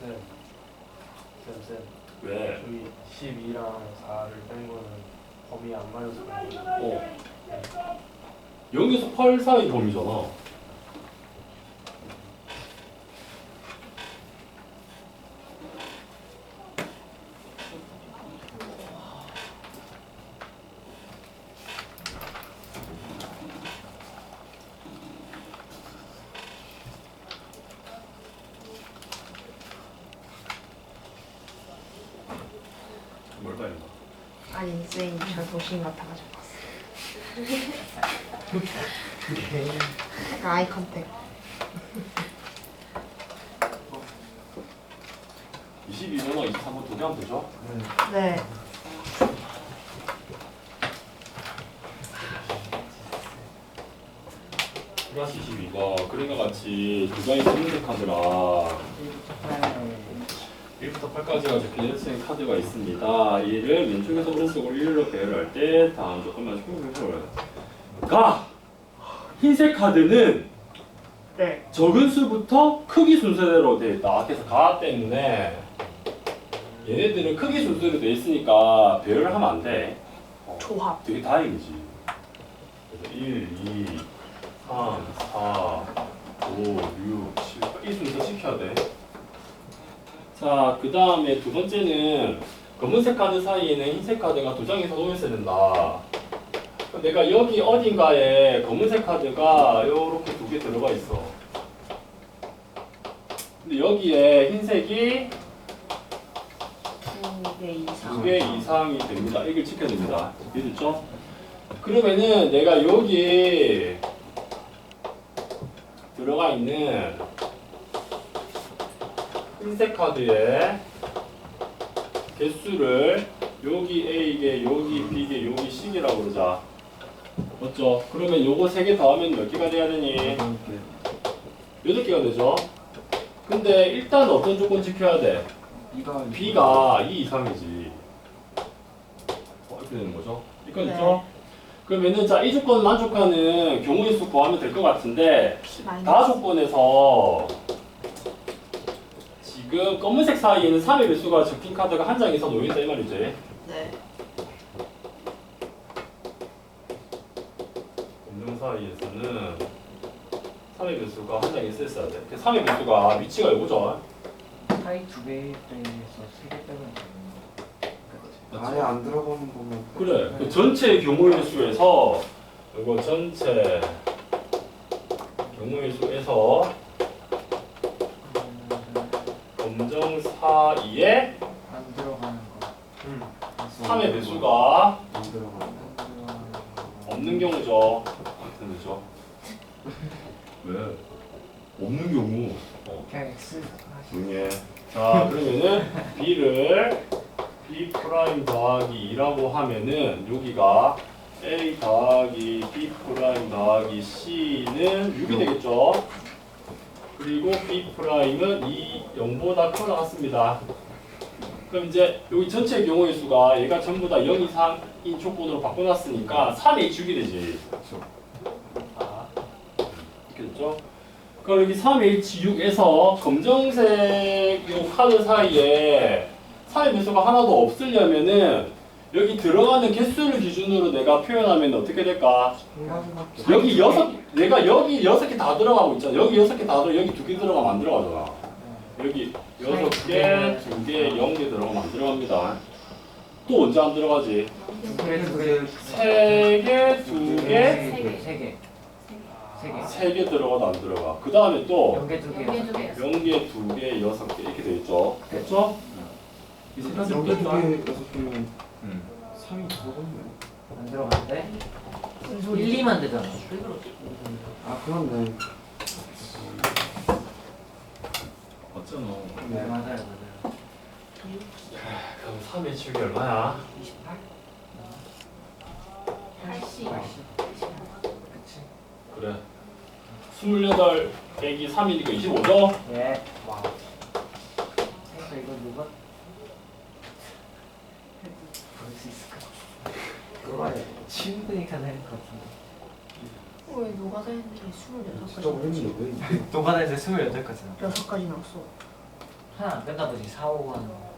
쌤, 쌤, 쌤. 왜? 저기 12랑 4를 뺀 거는 범위 안 맞아서 그런 거예요. 어. 0에서 8 사이 범위잖아. 뭘까 이거? 아니 쌤이 저 도신 같아가지고 봤어요. 약간 아이 컨택. 22번호 23번 두개 하면 되죠? 네. 플러스 22가 그림과 같이 두 장이 선택하더라 1부터 8까지가 적혀있는 카드가 있습니다. 이를 왼쪽에서 오른쪽으로 일로 배열할 때 다음 조건만 충분히 가! 흰색 카드는 네. 적은 수부터 크기 순서대로 되어 있다. 그래서 가 때문에 얘네들은 크기 순서대로 되어 있으니까 배열을 하면 안 돼. 어, 조합. 되게 다행이지. 그래서 1, 2, 3, 4, 5, 6, 7. 이 순서 지켜야 돼. 자, 그 다음에 두 번째는 검은색 카드 사이에는 흰색 카드가 두 장이 서 있어야 된다. 내가 여기 어딘가에 검은색 카드가 이렇게 두 개 들어가 있어. 근데 여기에 흰색이 두 개 이상. 두개 이상이 됩니다. 이걸 지켜야 됩니다. 이해됐죠? 그러면은 내가 여기 들어가 있는 흰색 카드의 개수를 여기 A개, 여기 B개, 여기 C개라고 그러자. 맞죠? 그러면 요거 세 개 더하면 몇 개가 돼야 되니? 여덟 개가 되죠? 근데 일단 어떤 조건 지켜야 돼? B가 2 이상이지. 어, 이렇게 되는 거죠? 이건 네. 있죠? 그러면은 자, 이 조건 만족하는 경우의 수 구하면 될 것 같은데. 다 조건에서 지금 검은색 사이에는 3의 배수가 적힌 카드가 한 장 이상 놓여있다 이 말이지. 네. 검정 사이에서는 3의 배수가 한 장 있어야 돼. 3의 배수가 위치가 이거죠. 사이 두 개에서 세개 빼면 되는 아예 안 들어가는 거면 그래. 그 전체 경우의 수에서 이거 전체 경우의 수에서 사이에 안 들어가는 거. 음. 3의 배수가 안 들어가는 거. 안 들어가는 거. 없는 경우죠. 어떻게 되죠? 왜? 없는 경우. 어. 그냥 X 조용해. 자, 그러면은 B를 B 프라임 더하기 2라고 하면은 여기가 A 더하기 B 프라임 더하기 C는 6이 되겠죠? 그리고 B 프라임은 2, 0보다 커 나갔습니다. 그럼 이제 여기 전체 경우의 수가 얘가 전부 다 0 이상인 조건으로 바꿔놨으니까 3이 주게 되지. 아, 이렇게 됐죠? 그럼 여기 3H6에서 검정색 요 카드 사이에 3의 배수가 하나도 없으려면은 여기 들어가는 개수를 기준으로 내가 표현하면 어떻게 될까? 여기 여섯 내가 여기 여섯 개 다 들어가고 있잖아. 여기 여섯 개 다 들어 여기 두 개 들어가면 안 들어가잖아. 여기 여섯 개, 두 개, 영 개 들어가면 안 들어갑니다. 또 언제 안 들어가지? 세 개, 두 개, 세 개. 들어가도 안 들어가. 그 다음에 또 연계 두 개. 여섯 개. 0개, 2개, 6개 이렇게 돼 있죠. 됐죠? 이 세 가지 여기 두 뺐다. 개, 여섯 개면 응. 3이 들어갔네. 안 들어간대. 1, 2만 되잖아. 아 그렇네. 맞잖아. 네 맞아요 맞아요. 그럼 3의 축이 얼마야? 28. 80. 80. 그치. 그래. 28 빼기 3이니까 25죠? 예. 와. 이거 누가? 써봐야 충분히 것 같은데. 왜 노가다 했는데 26가지 노가다 했는데 28가지 6가지 나왔어. 하나 안 끝나보지 4, 5, 1.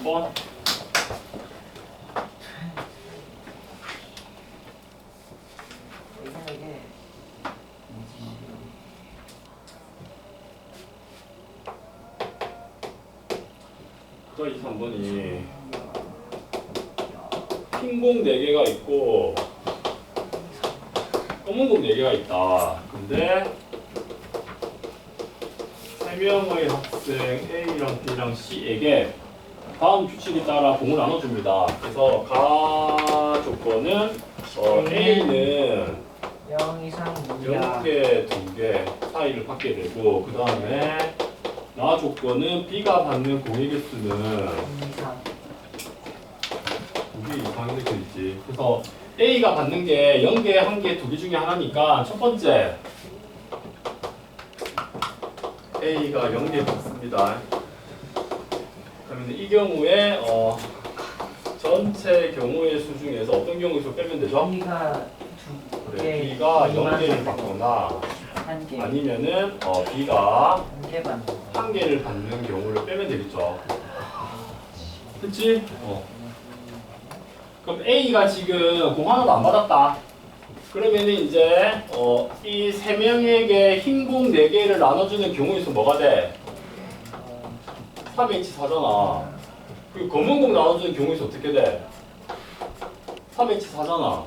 한번 그 이상하게 2, 3번이 흰공 4개가 있고 검은 공 4개가 있다. 근데 3명의 학생 A랑 B랑 C에게 다음 규칙에 따라 공을 나눠줍니다. 그래서 가 조건은 어, A는 0 이상 0개, 2개 사이를 받게 되고 그 다음에 나 조건은 B가 받는 공의 개수는 0 이상 우리 이상하게 되어 있지. 그래서 A가 받는 게 0개, 1개, 2개 중에 하나니까 첫 번째 A가 0개 받습니다. 그러면 이 경우에 어, 전체 경우의 수 중에서 어떤 경우의 수 빼면 되죠? B가 그래, 개, B가 이만 0개를 받거나 두개한개 아니면은 어, B가 한개 받는 거한 개를 받는 경우를 빼면 되겠죠. 그치? 어. 그럼 A가 지금 공 하나도 안 받았다. 그러면은 이제 어, 이 세 명에게 흰 공 네 개를 나눠주는 경우의 수 뭐가 돼? 3H4잖아. 그리고 검은 공 나눠주는 경우의 수 어떻게 돼? 3H4잖아.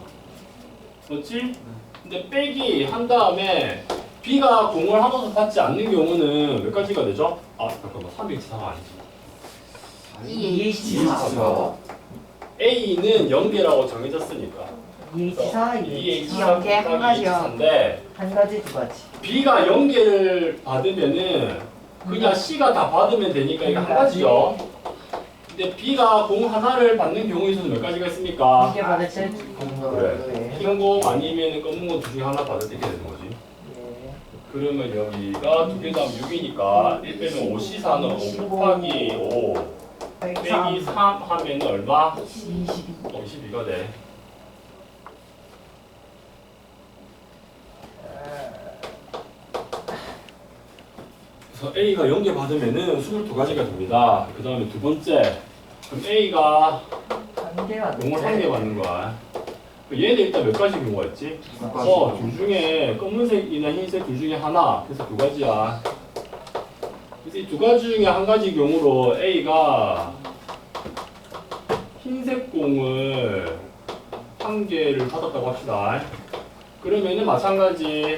맞지? 근데 빼기 한 다음에 B가 공을 하나도 받지 않는 경우는 몇 가지가 되죠? 아 잠깐만 3H4가 아니지. 2H4 A는 0개라고 정해졌으니까 2H4 2H4 0개 한 가지요. 2H4인데 한 가지 두 가지 B가 0개를 받으면은 그냥 C가 다 받으면 되니까 이거 한 가지죠. 근데 B가 공 하나를 받는 경우의 수는 몇 가지가 있습니까? 받을 때 그래. 흰 공 아니면 검은 공둘 중에 하나 받을 때 이렇게 되는 거지. 예. 그러면 여기가 두개 다음 6이니까 1 빼면 5, C4는 5 곱하기 5 빼기 3 하면 얼마? 22 어, 22가 돼. 그래서 A가 0개 받으면은 22가지가 됩니다. 그 다음에 두 번째. 그럼 A가 한 개가 공을 한개 받는 거야. 그 얘는 일단 몇 가지 경우가 있지? 어, 둘 중에 검은색이나 흰색 둘 중에 하나. 그래서 두 가지야. 그래서 이 두 가지 중에 한 가지 경우로 A가 흰색 공을 한 개를 받았다고 합시다. 그러면은 마찬가지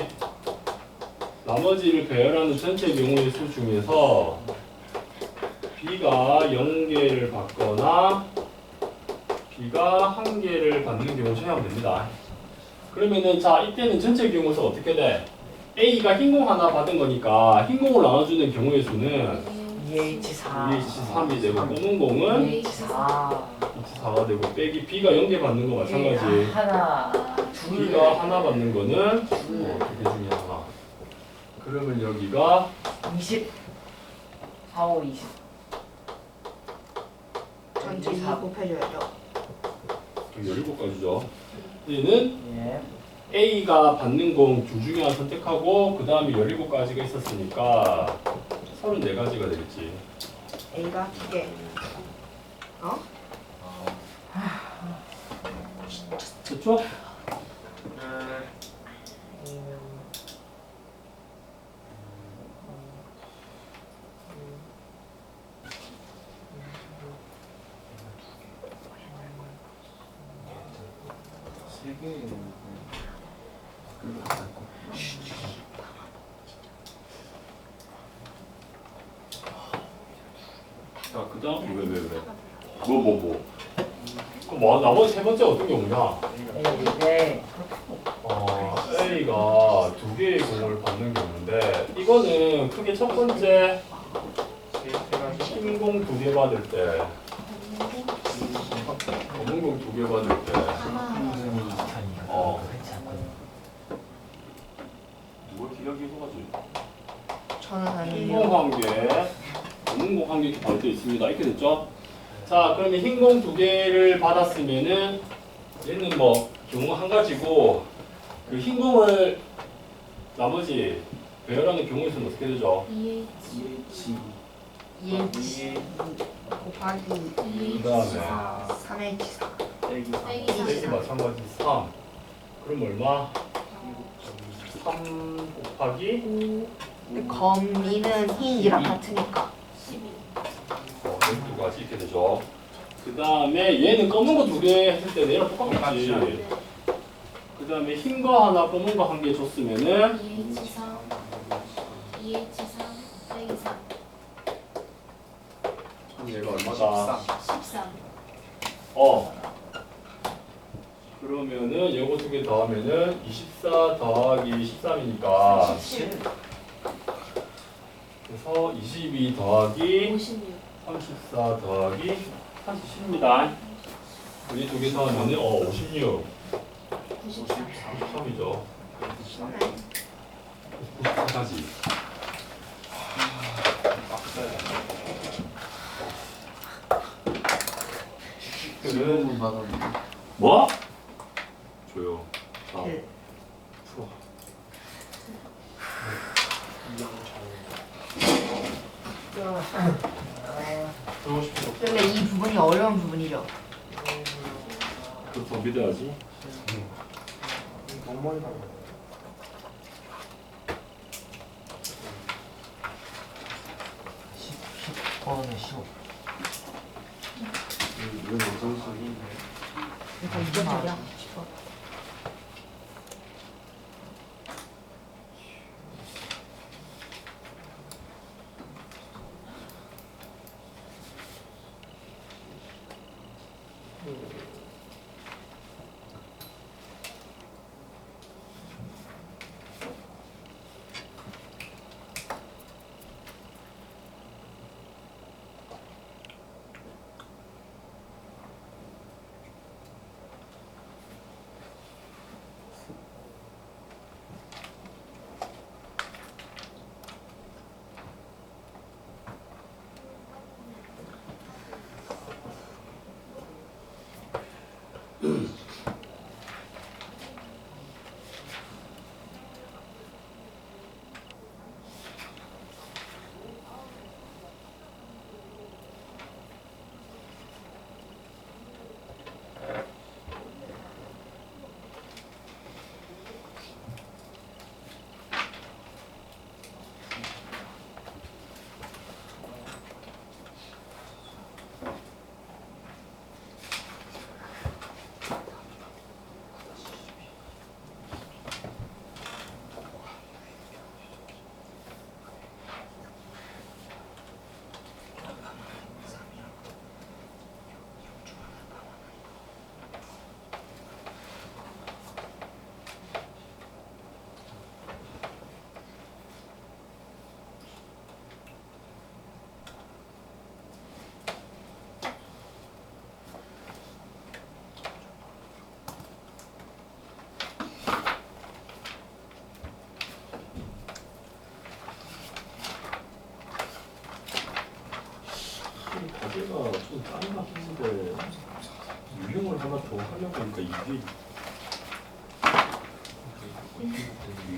나머지를 배열하는 전체 경우의 수 중에서 B가 0개를 받거나 B가 한 개를 받는 경우 제외하면 됩니다. 그러면은 자 이때는 전체 경우에서 어떻게 돼? A가 흰 공 하나 받은 거니까 흰 공을 나눠주는 경우의 수는 2H4 2H3이 되고 검은 공은 2H4 2H4가 되고 빼기 B가 0개 받는 거 마찬가지. 하나 둘. B가 하나 받는 거는 어, 그러면 여기가 20 4, 5, 20 전체 2 곱해줘야죠. 17가지죠 얘는 예 A가 받는 공둘 중에 하나 선택하고 그 다음에 17가지가 있었으니까 34가지가 되겠지 A가 2개. 어? 됐죠? 자, 그 다음 왜, 왜, 왜? 뭐, 뭐, 뭐? 그 뭐, 나머지 세 번째 어떤 게 없냐? 네. 어, A가 두 개의 공을 받는 경우인데, 이거는 크게 첫 번째 흰공 두 개 받을 때, 검은 공두 개 받을 때, 해가지고. 저는 아니에요. 흰공 한 개, 검은 공한개 이렇게 받을 때 있습니다. 이렇게 됐죠? 자, 그러면 흰공 두 개를 받았으면은 얘는 뭐 경우 한 가지고 그 흰 공을 나머지 배열하는 경우에 있으면 어떻게 되죠? EH 곱하기 그 다음에 3H4 여기 마찬가지 3. 그럼 얼마? 3 곱하기 근데 거미는 흰이랑 같으니까 어, 여기 두 가지 이렇게 되죠. 그 다음에 얘는 검은 거 두 개 했을 때 얘랑 똑같겠지. 그 다음에 흰 거 하나, 검은 거 한 개 줬으면은 EH3 EH3 빼기 3 얘가 얼마다? 13 어. 그러면은 요거 두 개 더하면은 24 더하기 13이니까 17 그래서 22 더하기 56 34 더하기 37입니다. 여기 두개 더하면은 어 56, 93 93이죠. 94까지. 그는 뭐? 조용. 자, 네. 풀어. 그러고 싶은 거 근데 이 부분이 어려운 부분이죠 그더 믿어야지. 너무 많이 나와. 번에 15. 이건 어떤 소리? 그러니까 이게 말이야 가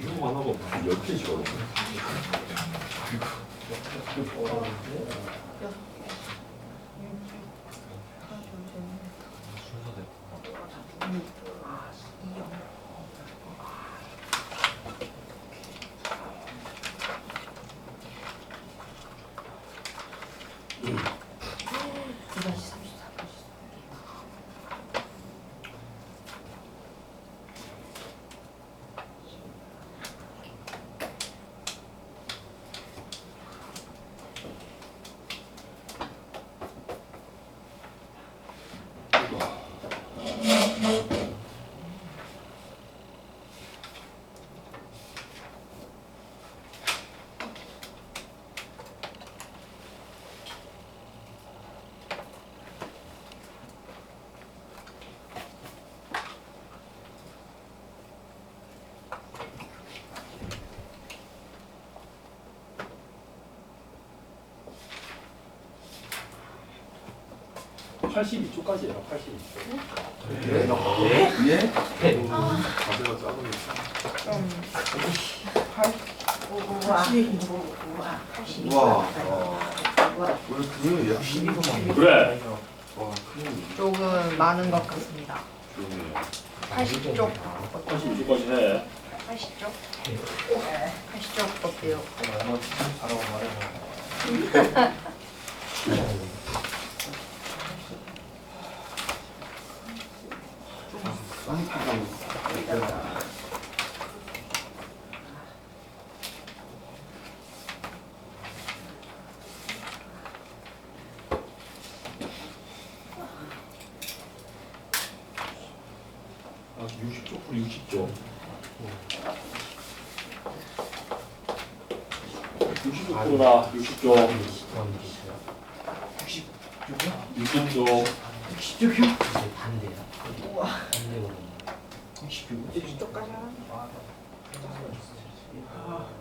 이거 하나가 몇개 줘? 순서대로. 82초까지예요. 82초. 예? 자세가 작으니까. 와. 우리 그게 약 12분만. 그래. 와, 큰일 조금 많은 것 같습니다. 해. 80쪽 82초까지 해. 80쪽 80쪽 어때요? 얼마 잘하고 말해봐. 쌍꺼풀. 아, 60조 풀 60조. 60조구나 60조. 60조. 반대야. 반대거든요. 60쪽까지 하나? 아, 그래.